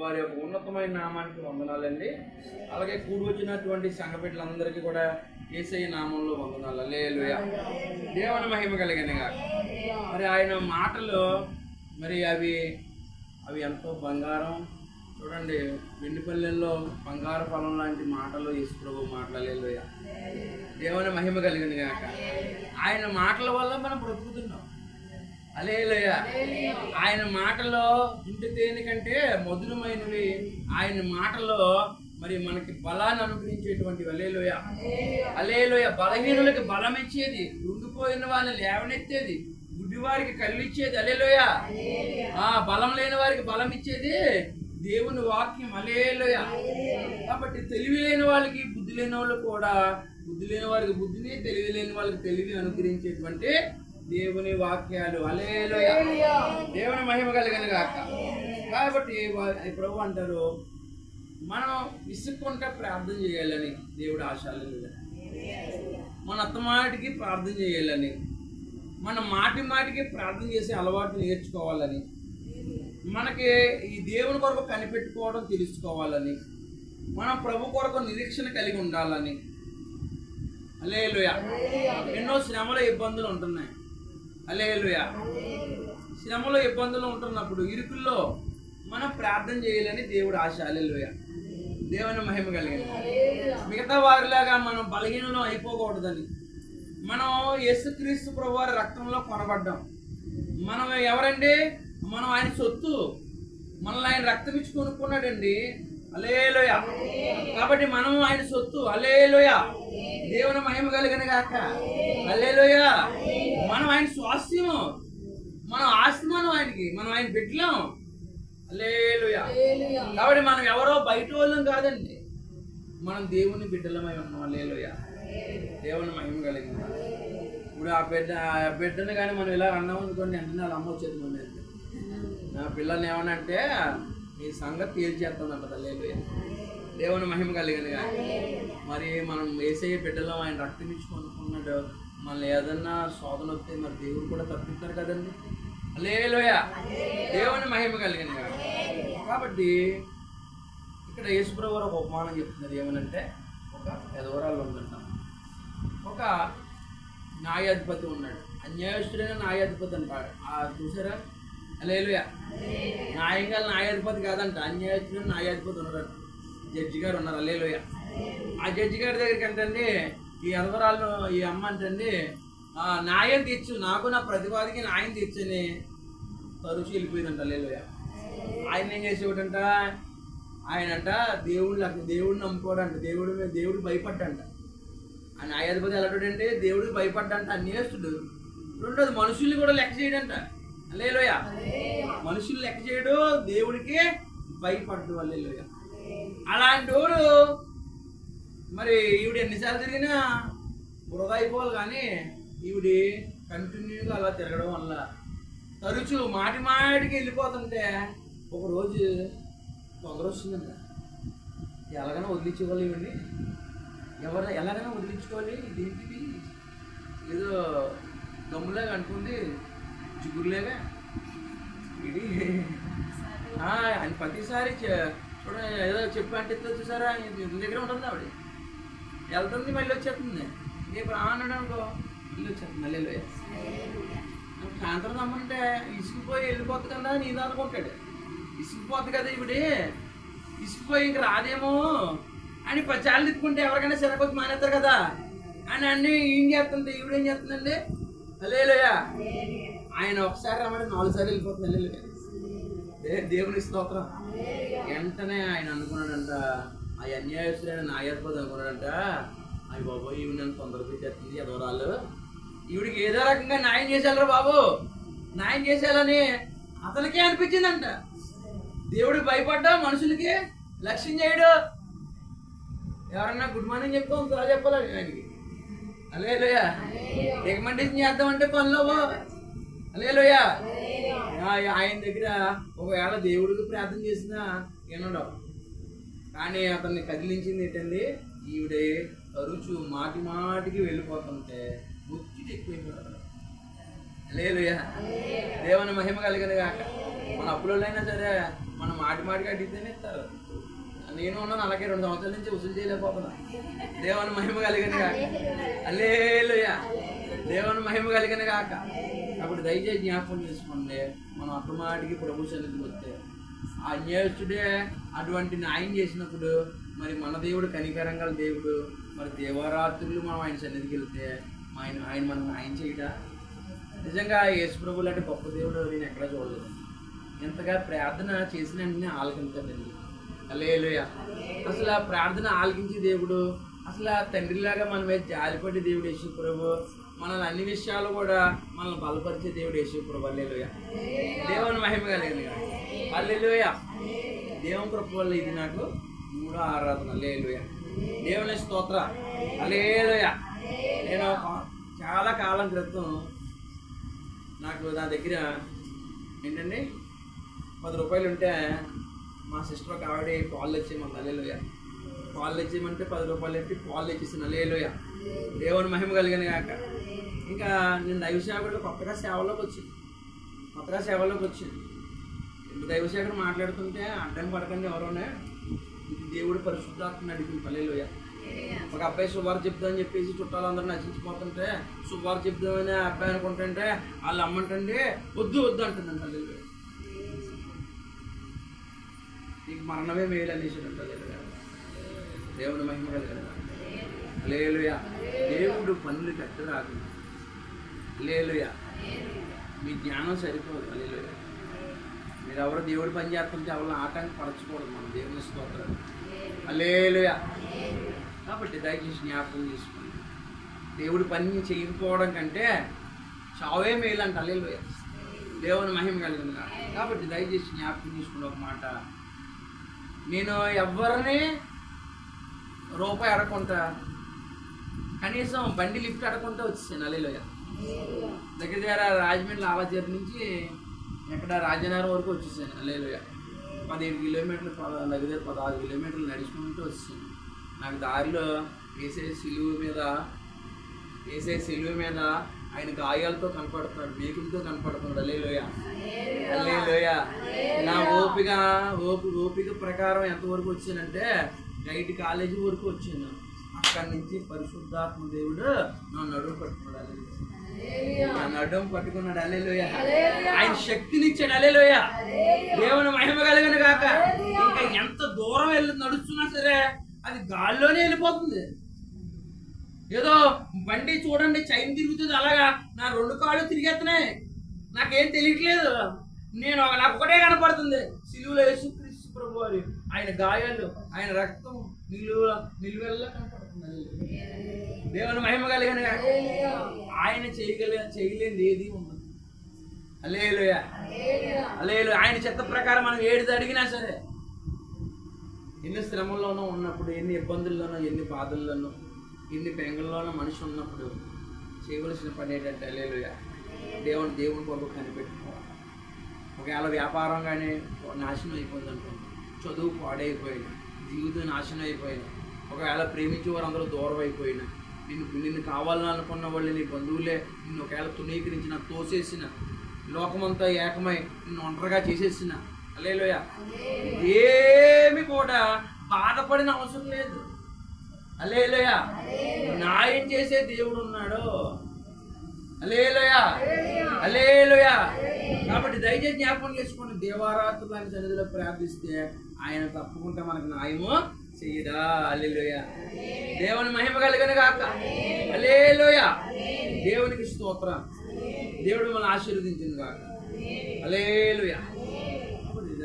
వారి యొక్క ఉన్నతమైన నామానికి వందనాలండి. అలాగే కూడి వచ్చినటువంటి సంఘ కూడా ఏసై నామంలో వందనాలు. లేలుయ దేవుని మహిమ కలిగినగా మరి ఆయన మాటలు మరి అవి అవి ఎంతో బంగారం. చూడండి వెండిపల్లెల్లో బంగారు ఫలం లాంటి మాటలు యేసు ప్రభు దేవుని మహిమ కలిగిన కాక ఆయన మాటల వల్ల మనం బ్రతుకుతున్నాం. అలేలుయ. ఆయన మాటలో ఇంటి తేనె కంటే మధురమైనవి. ఆయన మాటలో మరి మనకి బలాన్ని అనుగ్రహించేటువంటి అలేలుయ. అలేలుయ. బలహీనులకి బలం ఇచ్చేది ఉండిపోయిన వాళ్ళని లేవనెత్తేది. గుడ్డివారికి కళ్ళు ఇచ్చేది అలేలుయ. ఆ బలం లేని వారికి బలం ఇచ్చేది దేవుని వాక్యం. అలేలుయ. కాబట్టి తెలివి లేని వాళ్ళకి బుద్ధి లేని వాళ్ళు కూడా బుద్ధి లేని వారికి బుద్ధిని తెలివి లేని వాళ్ళకి తెలివి అనుగ్రహించేటువంటి దేవుని వాక్యాలు. అలేలుయ దేవుని మహిమ కలిగిన గాక. కాబట్టి ప్రభు అంటారు మనం విసుక్కుంటే ప్రార్థన చేయాలని దేవుడు ఆశాలు మన అత్తమాటికి ప్రార్థన చేయాలని మన మాటి మాటికి ప్రార్థన చేసే అలవాటు నేర్చుకోవాలని మనకి ఈ దేవుని కొరకు కనిపెట్టుకోవడం తెలుసుకోవాలని మనం ప్రభు కొరకు నిరీక్షణ కలిగి ఉండాలని. అలేలుయ ఎన్నో శ్రమల ఇబ్బందులు ఉంటున్నాయి. అలేలుయ శ్రమలో ఇబ్బందులు ఉంటున్నప్పుడు ఇరుకుల్లో మనం ప్రార్థన చేయాలని దేవుడు ఆశ. అలేలుయ దేవుని మహిమ కలిగింది. మిగతా వారిలాగా మనం బలహీనలో అయిపోకూడదని. మనం యేసుక్రీస్తు ప్రభువారి రక్తంలో కొనబడ్డాం. మనం ఎవరండి? మనం ఆయన సొత్తు. మనల్ని ఆయన రక్తం ఇచ్చి కొనుక్కున్నాడండి. అలేలోయ కాబట్టి మనం ఆయన సొత్తు. అలేలోయ దేవుని మహిమ కలిగిన గాక. అలేలోయ మనం ఆయన స్వాస్థ్యము. మనం ఆస్తి మనం ఆయనకి. మనం ఆయన బిడ్డలం. అలేలోయ కాబట్టి మనం ఎవరో బయట వాళ్ళం కాదండి. మనం దేవుని బిడ్డలమై ఉన్నాం. అలేలోయ దేవుని మహిమ కలిగింది ఇప్పుడు ఆ బిడ్డ ఆ బిడ్డను కానీ మనం ఇలా అన్నాం అనుకోండి వాళ్ళ అమ్మ వచ్చేది మన. నా పిల్లల్ని ఏమనంటే ఈ సంగతి తేల్చేస్తుందంట తల్లి దేవుని మహిమ కలిగింది కానీ మరి మనం వేసే బిడ్డలో ఆయన రక్తం ఇచ్చి కొనుక్కున్నాడు. మనల్ని ఏదన్నా శోధన వస్తే మరి దేవుడు కూడా తప్పిస్తారు కదండి. లేలోయ దేవుని మహిమ కలిగింది కానీ కాబట్టి ఇక్కడ యేసుప్రభు ఒక ఉపమానం చెప్తున్నారు ఏమనంటే ఒక ఎదవరాలు ఉందంట. ఒక న్యాయాధిపతి ఉన్నాడు. అన్యాయస్తుడైన న్యాయాధిపతి అంటాడు ఆ చూసారా? లేలుయా న్యాయంగా న్యాయాధిపతి కాదంట అన్యాయస్తుడైన న్యాయాధిపతి ఉన్నారంట జడ్జి గారు ఉన్నారు లేలుయ ఆ జడ్జి గారి దగ్గరికి ఏంటండి ఈ ఎదవరాలు ఈ అమ్మ అంటండి న్యాయం తీర్చు నాకు నా ప్రతివాదికి న్యాయం తీర్చని తరుచు వెళ్ళిపోయిందంట లేలుయ ఆయన ఏం చేసేవాడంట? ఆయన అంట దేవుడు దేవుడిని నమ్ముకోడంట దేవుడు మీద భయపడ్డంట. ఆ న్యాయాధిపతి ఎలాంటి దేవుడికి భయపడ్డంట అన్యాయస్తుడు. రెండోది మనుషుల్ని కూడా లెక్క చేయడంట. అల్లేలోయ మనుషుల్ని లెక్క చేయడు దేవుడికి భయపడ్డు అల్లేలోయ అలాంటి వాడు మరి ఈవిడ ఎన్నిసార్లు తిరిగినా వృధా అయిపోవాలి కానీ ఈవిడి కంటిన్యూగా అలా తిరగడం వల్ల తరచు మాటి మాటికి వెళ్ళిపోతుంటే ఒక రోజు తొందర వస్తుందంట ఎలాగైనా వదిలించుకోవాలి ఇవ్వండి ఎవరు ఎలాగైనా వదిలించుకోవాలి ఇదేంటిది ఏదో గమ్ములాగా అనుకుంది. జిగురులేగా ఇది ఆయన ప్రతిసారి చూడ ఏదో చెప్పు అంటే చూసారా? ఇంటి దగ్గర ఉంటుంది ఆవిడ. వెళ్తుంది మళ్ళీ వచ్చేస్తుంది. రేపు రానడు అనుకో మళ్ళీ వచ్చేస్తుంది మళ్ళీ సాయంత్రం రమ్మంటే ఇసుకుపోయి వెళ్ళిపోతుంది కదా నేను అనుకుంటాడు. ఇసుకుపోతుంది కదా ఇవిడి ఇసుకుపోయి ఇంక రాదేమో అని పచాలు తిప్పుకుంటే ఎవరికైనా సరిపోతే మానేస్తారు కదా. అని అన్ని ఏం చేస్తుంది? ఈవిడేం చేస్తుందండి? అల్లేలోయ. ఆయన ఒకసారి రమ్మంటే నాలుగు సార్లు వెళ్ళిపోతుంది అల్లేలోయ దేవుని స్తోత్రం. వెంటనే ఆయన అనుకున్నాడంట ఆ అన్యాయస్తుడైన న్యాయాధిపతి అనుకున్నాడంట అవి బాబు ఈవిడ నన్ను తొందరగా చేస్తుంది ఎదవరాలు ఈవిడికి ఏదో రకంగా న్యాయం చేశారా బాబు. న్యాయం చేసేయాలని అతనికే అనిపించిందంట. దేవుడికి భయపడ్డా మనుషులకి లక్ష్యం చేయడు. ఎవరన్నా గుడ్ మార్నింగ్ చెప్తాం త్వర చెప్పాలి ఆయనకి? అలే రికమెండేషన్ చేద్దామంటే పనిలో అలే లోయ ఆయన దగ్గర ఒకవేళ దేవుడికి ప్రార్థన చేసినా వినడం కానీ అతన్ని కదిలించింది ఏంటండి ఈవిడే తరచు మాటి మాటికి వెళ్ళిపోతుంటే ఒత్తిడి ఎక్కువైపోయాడు లేలుయా దేవుని మహిమ కలిగిన కాక మన అప్పులైనా సరే మనం మాటి మాటికి అడిగితేనే ఇస్తారు. నేను ఉన్నాను అలాగే రెండు సంవత్సరాల నుంచి వసూలు చేయలేకపోతున్నా. దేవుని మహిమ కలిగిన కాక అల్లేలుయా దేవుని మహిమ కలిగిన కాక అప్పుడు దయచేసి జ్ఞాపకం చేసుకోండి. మనం అత్తమాటికి ప్రభు సన్నిధికి వస్తే. ఆ అన్యాయస్తుడే అటువంటి న్యాయం చేసినప్పుడు మరి మన దేవుడు కనికరంగా దేవుడు మరి దేవరాత్రులు మనం ఆయన సన్నిధికి వెళ్తే ఆయన ఆయన మనం న్యాయం చేయట? నిజంగా యేసు లాంటి అంటే గొప్ప దేవుడు నేను ఎక్కడా చూడలేదు. ఎంతగా ప్రార్థన చేసిన వెంటనే ఆలకించాడండి. అలేలుయ అసలు ఆ ప్రార్థన ఆలకించే దేవుడు అసలు ఆ తండ్రిలాగా మనమే జాలిపడి దేవుడు యేసు ప్రభు మనల్ని అన్ని విషయాలు కూడా మనల్ని బలపరిచే దేవుడు యేసు ప్రభు అల్లేలుయ దేవుని మహిమ కలిగింది అల్లెలుయ దేవుని ప్రభు వల్ల ఇది నాకు మూడో ఆరాధన. అల్లేలుయ దేవుని స్తోత్ర. అల్లేలుయ నేను చాలా కాలం క్రితం నాకు నా దగ్గర ఏంటండి? పది రూపాయలు ఉంటే మా సిస్టర్ ఒక ఆవిడ పాలు మన అల్లేలోయ పాలు ఇచ్చేయమంటే పది రూపాయలు పెట్టి పాలు ఇచ్చేసిన లేలోయ దేవుని మహిమ కలిగిన కాక ఇంకా నేను దైవసేవకుడు కొత్తగా సేవలోకి వచ్చింది కొత్తగా సేవలోకి వచ్చింది ఇప్పుడు దైవసేవకుడు మాట్లాడుతుంటే అడ్డం పడకండి ఎవరోనే. ఇది దేవుడు పరిశుద్ధాత్మ నడిపి పల్లెలోయ ఒక అబ్బాయి శుభారు చెప్దామని చెప్పేసి చుట్టాలందరూ నచ్చించిపోతుంటే శుభారు చెప్దామని అబ్బాయి అనుకుంటుంటే వాళ్ళు అమ్మంటండి వద్దు వద్దు అంటుందండి అల్లెలు నీకు మరణమే మేలు అనేసి అల్లెలుయ. దేవుని మహిమ కలిగిన లేలుయ దేవుడు పనులు కట్టరాదు లేలుయ మీ జ్ఞానం సరిపోదు. లేలుయా మీరు ఎవరు దేవుడి పని చేస్తుంటే ఎవరిని ఆటంకపరచకూడదు మనం. దేవుని స్తోత్రం అలేలుయ కాబట్టి దయచేసి జ్ఞాపకం చేసుకోండి. దేవుడు పని చేయకపోవడం కంటే చావే మేలు అంట అలేలుయ దేవుని మహిమ కలిగింది కాబట్టి దయచేసి జ్ఞాపకం తీసుకుని ఒక మాట. నేను ఎవరిని రూపాయి అడగకుండా కనీసం బండి లిఫ్ట్ అడగకుండా వచ్చేసాను అలీలోయ దగ్గర దగ్గర రాజమండ్రి లావాజేరి నుంచి ఎక్కడ రాజనగరం వరకు వచ్చేసాను అలీలోయ పదిహేడు కిలోమీటర్లు దగ్గర దగ్గర పదహారు కిలోమీటర్లు నడుచుకుంటూ వచ్చేసాను. నాకు దారిలో వేసే సిలువు మీద వేసే సిలువు మీద ఆయన గాయాలతో కనపడుతున్నాడు మేకులతో కనపడుతున్నాడు అలేలోయ అల్లేలోయ. నా ఓపిక ఓపి ఓపిక ప్రకారం ఎంతవరకు వచ్చానంటే గైడ్ కాలేజీ వరకు వచ్చాను అక్కడి నుంచి పరిశుద్ధాత్మ దేవుడు నా నడుము పట్టుకున్నాడు. నా నడుము పట్టుకున్నాడు. అల్లెలోయ ఆయన శక్తినిచ్చాడు. అల్లెలోయ దేవుని మహిమ కలిగిన కాక ఇంకా ఎంత దూరం వెళ్ళి నడుస్తున్నా సరే అది గాల్లోనే వెళ్ళిపోతుంది. ఏదో బండి చూడండి చైన్ తిరుగుతుంది అలాగా నా రెండు కాళ్ళు తిరిగేస్తున్నాయి. నాకేం తెలియట్లేదు. నేను ఒక- నాకు ఒకటే కనపడుతుంది. సిలువలో యేసుక్రీస్తు ప్రభు వారి ఆయన గాయాలు ఆయన రక్తం నిలువ నిలువెల్లా కనపడుతుంది దేవుని మహిమ కలిగిన ఆయన చేయగల చేయలేని ఏది ఉండదు. అలేలుయ అలేలు ఆయన చెత్త ప్రకారం మనం ఏడిది అడిగినా సరే ఎన్ని శ్రమంలోనో ఉన్నప్పుడు ఎన్ని ఇబ్బందుల్లోనో ఎన్ని బాధల్లోనో ఎన్ని బెంగల్లోనో మనిషి ఉన్నప్పుడు చేయవలసిన పని ఏంటంటే అలేలుయ దేవుని దేవుని కొరకు కనిపెట్టుకోవాలి. ఒకవేళ వ్యాపారం కానీ నాశనం అయిపోయింది అనుకోండి చదువు పాడైపోయినా జీవితం నాశనం అయిపోయినా ఒకవేళ ప్రేమించే వారందరూ దూరం అయిపోయినా నిన్ను నిన్ను కావాలని అనుకున్న వాళ్ళు నీ బంధువులే నిన్ను ఒకవేళ తునీకరించిన తోసేసిన లోకమంతా ఏకమై నిన్ను ఒంటరిగా చేసేసిన అలేలోయ ఏమి కూడా బాధపడిన అవసరం లేదు. అలేలోయ న్యాయం చేసే దేవుడు ఉన్నాడు. అలేలోయ అలేలోయ కాబట్టి దయచేసి జ్ఞాపకం చేసుకోండి దేవారాత్రులు ఆయన సన్నిధిలో ప్రార్థిస్తే ఆయన తప్పకుండా మనకు న్యాయము చెయ్యడా అల్లెలోయ దేవుని మహిమ కలిగిన కాక అల్లేలోయ దేవునికి స్తోత్రం. దేవుడు మనల్ని ఆశీర్వదించింది కాక అలేలుయ